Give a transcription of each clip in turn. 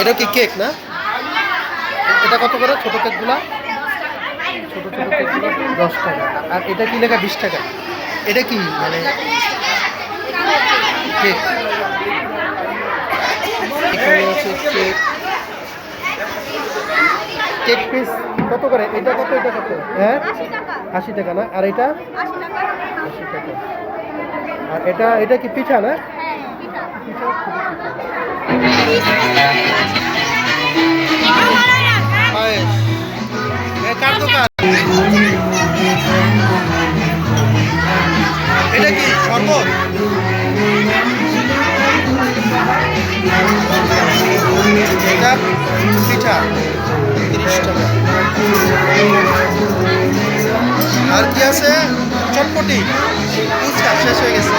এটা কি কেক না? এটা কত করে? ছোট কেকগুলো? ছোট ছোট কেকগুলো দশ টাকা। আর এটা কি লেখা বিশ টাকা? এটা কি মানে কেক? এখানে কেক। কেক পিস কত করে? এটা কত এটা কত? হ্যাঁ? আশি টাকা। না? আর এটা? আশি টাকা। আর এটা এটা কি পিঠা না? পিঠা। পায়েস এ কার দোকান এটা কি শরবত পিঠা আর কি আছে চটপটি ফুচকা শেষ হয়ে গেছে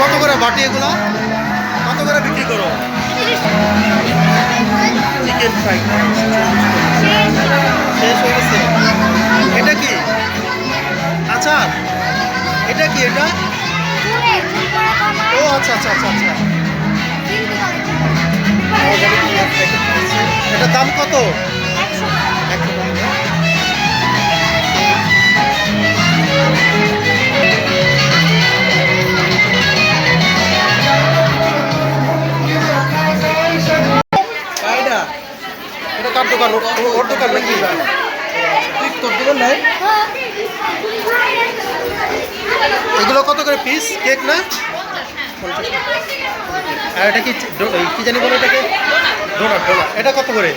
কত করে বাটি এগুলো কত করে বিক্রি করো চিকেন ফ্রাই শেষ হয়ে গেছে এটা কি আচার এটা কি এটা ও আচ্ছা আচ্ছা আচ্ছা আচ্ছা এটার দাম কত দোকান ওর দোকান নাকি? তোর দোকান নাই? এগুলো কত করে পিস কেক না। আর এটা কি কি জানি বলে এটাকে? ডোনাট ডোনাট এটা কত করে?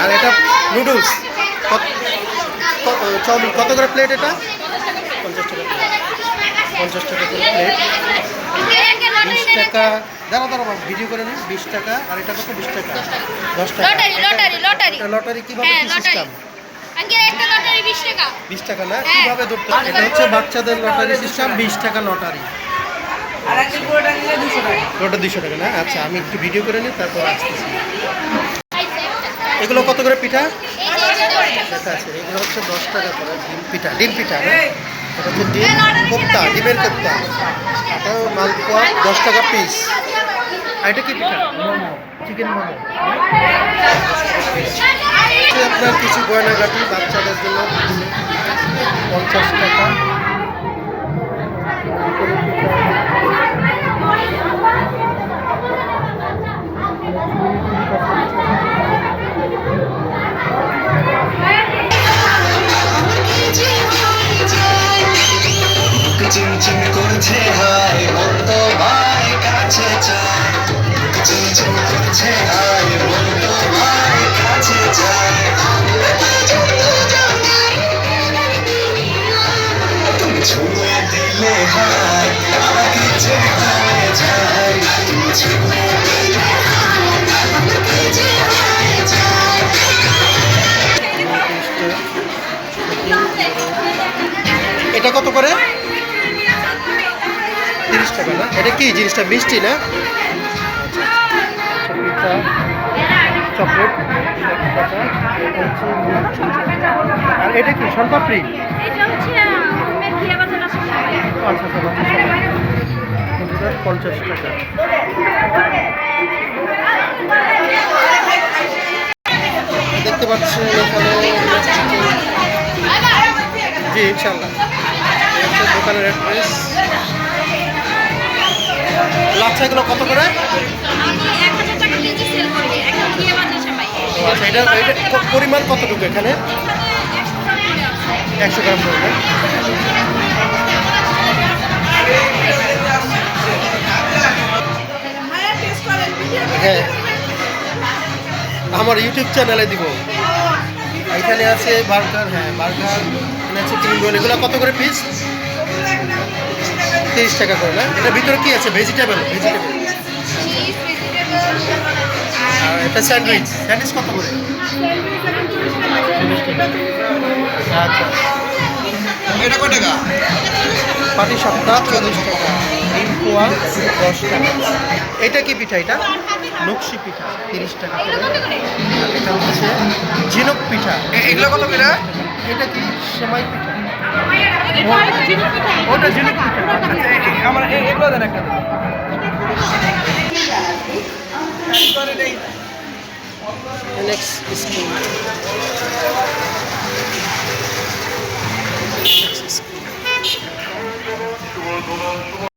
আর এটা নুডলস কত চাউমিন। কত করে প্লেট এটা? পঞ্চাশ টাকা। পঞ্চাশ টাকা করে প্লেট টাকা। দাঁড়া দাঁড়া ভিডিও করে নিন বিশ টাকা আর এটা কত? বিশ টাকা। দশ টাকা। Lottery, lottery, lottery. এটা কীভাবে হ্যাঁ। System lottery. বিশ টাকা। বিশ টাকা না? হ্যাঁ। কীভাবে ধরতে এটা হচ্ছে বাচ্চাদের লটারি সিস্টেম বিশ টাকা লটারি। ওটা দুশো টাকা। না? আচ্ছা আমি একটু ভিডিও করে নিই তারপর আসতেছি এগুলো কত করে পিঠা? আছে এগুলো হচ্ছে দশ টাকা করে ডিম পিঠা ডিম পিঠা না? এটা হচ্ছে ডিম, কোপ্তা, ডিমের কোপ্তা। এটা মালপোয়া দশ টাকা পিস আর এটা কি পিঠা? মোমো। চিকেন মোমো আপনার কিছু গয়নাগাটি বাচ্চাদের জন্য। পঞ্চাশ টাকা। চিমচিম করছে, হায় মন তো ভাই, কাছে চায়। চিমচিম করছে, হায় মন তো ভাই, কাছে চায়। তুমি ছুঁয়ে দিলে এটা কত করে? টাকা এটা কি জিনিসটা মিষ্টি না? আচ্ছা, আচ্ছা, চকলেট। আর এটা কি সনপাপড়ি আচ্ছা আচ্ছা। এটা পঞ্চাশ টাকা। দেখতে পাচ্ছেন এখানে জি ইনশাল্লাহ দোকানের অ্যাড্রেস। বাজার সবাই ও আচ্ছা এটা পরিমাণ কতটুকু এখানে? একশো গ্রাম করে ভিডিও হ্যাঁ। আমার ইউটিউব চ্যানেলে দিব। এখানে আছে বার্গার হ্যাঁ বার্গার, এখানে আছে ক্রিম রোল। এগুলো কত করে পিস তিরিশ টাকা করে না? এটার ভিতরে কি আছে? ভেজিটেবল ভেজিটেবল আর এটা স্যান্ডউইচ। স্যান্ডউইচ কত করে? আচ্ছা। এটা কয় টাকা? পাটি সপ্তাহ চল্লিশ টাকা। ডিম পোয়া দশ টাকা। এটা কি পিঠা এটা? নকশি পিঠা তিরিশ টাকা করে। এটা হচ্ছে ঝিনুক পিঠা। এগুলো কত করে? এটা কি সেমাই পিঠা ওটা ঝিনুক পিঠা আচ্ছা, আমার এগুলো দেন একটা। Next school. Next school.